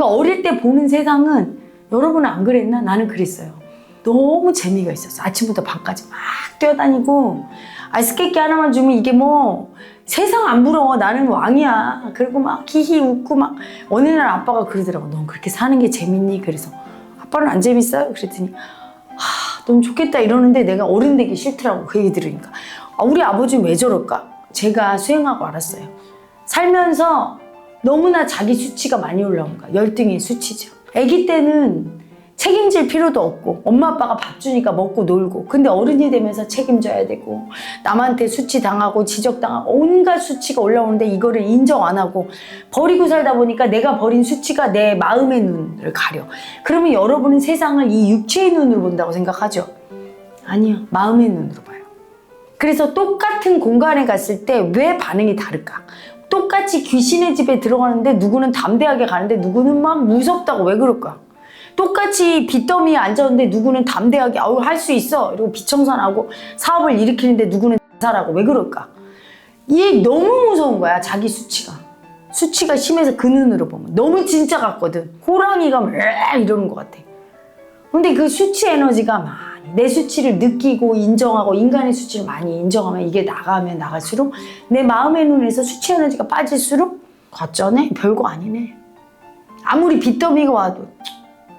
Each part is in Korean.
그러니까 어릴 때 보는 세상은 여러분은 안 그랬나? 나는 그랬어요. 너무 재미가 있었어. 아침부터 밤까지 막 뛰어다니고 아이스케이크 하나만 주면 이게 뭐 세상 안 부러워. 나는 왕이야. 그리고 막 히히 웃고 막 어느 날 아빠가 그러더라고. 넌 그렇게 사는 게 재밌니? 그래서 아빠는 안 재밌어요? 그랬더니 하, 너무 좋겠다 이러는데 내가 어른 되기 싫더라고. 그 얘기 들으니까. 아, 우리 아버지는 왜 저럴까? 제가 수행하고 알았어요. 살면서 너무나 자기 수치가 많이 올라온 거야. 열등의 수치죠. 아기 때는 책임질 필요도 없고 엄마 아빠가 밥 주니까 먹고 놀고 근데 어른이 되면서 책임져야 되고 남한테 수치 당하고 지적당하고 온갖 수치가 올라오는데 이거를 인정 안 하고 버리고 살다 보니까 내가 버린 수치가 내 마음의 눈을 가려 그러면 여러분은 세상을 이 육체의 눈으로 본다고 생각하죠 아니요 마음의 눈으로 봐요 그래서 똑같은 공간에 갔을 때 왜 반응이 다를까? 똑같이 귀신의 집에 들어가는데 누구는 담대하게 가는데 누구는 막 무섭다고. 왜 그럴까? 똑같이 빚더미에 앉았는데 누구는 담대하게 아우 할 수 있어. 이러고 비청산하고 사업을 일으키는데 누구는 사라고. 왜 그럴까? 이게 너무 무서운 거야 자기 수치가. 수치가 심해서 그 눈으로 보면. 너무 진짜 같거든. 호랑이가 막 이러는 것 같아. 근데 그 수치 에너지가 많이 내 수치를 느끼고 인정하고 인간의 수치를 많이 인정하면 이게 나가면 나갈수록 내 마음의 눈에서 수치 에너지가 빠질수록 과쩌네 별거 아니네. 아무리 빚더미가 와도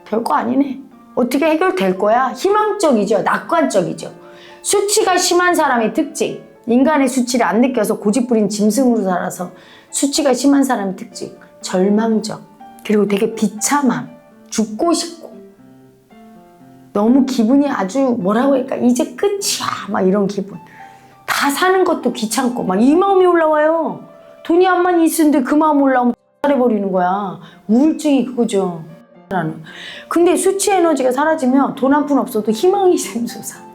별거 아니네. 어떻게 해결될 거야? 희망적이죠? 낙관적이죠? 수치가 심한 사람의 특징. 인간의 수치를 안 느껴서 고집부린 짐승으로 살아서 수치가 심한 사람의 특징. 절망적. 그리고 되게 비참함. 죽고 싶고 너무 기분이 아주 뭐라고 할까? 이제 끝이야. 막 이런 기분. 다 사는 것도 귀찮고 막 이 마음이 올라와요. 돈이 한만 있는데 그 마음 올라오면 해버리는 거야. 우울증이 그거죠. 근데 수치 에너지가 사라지면 돈 한 푼 없어도 희망이 샘솟아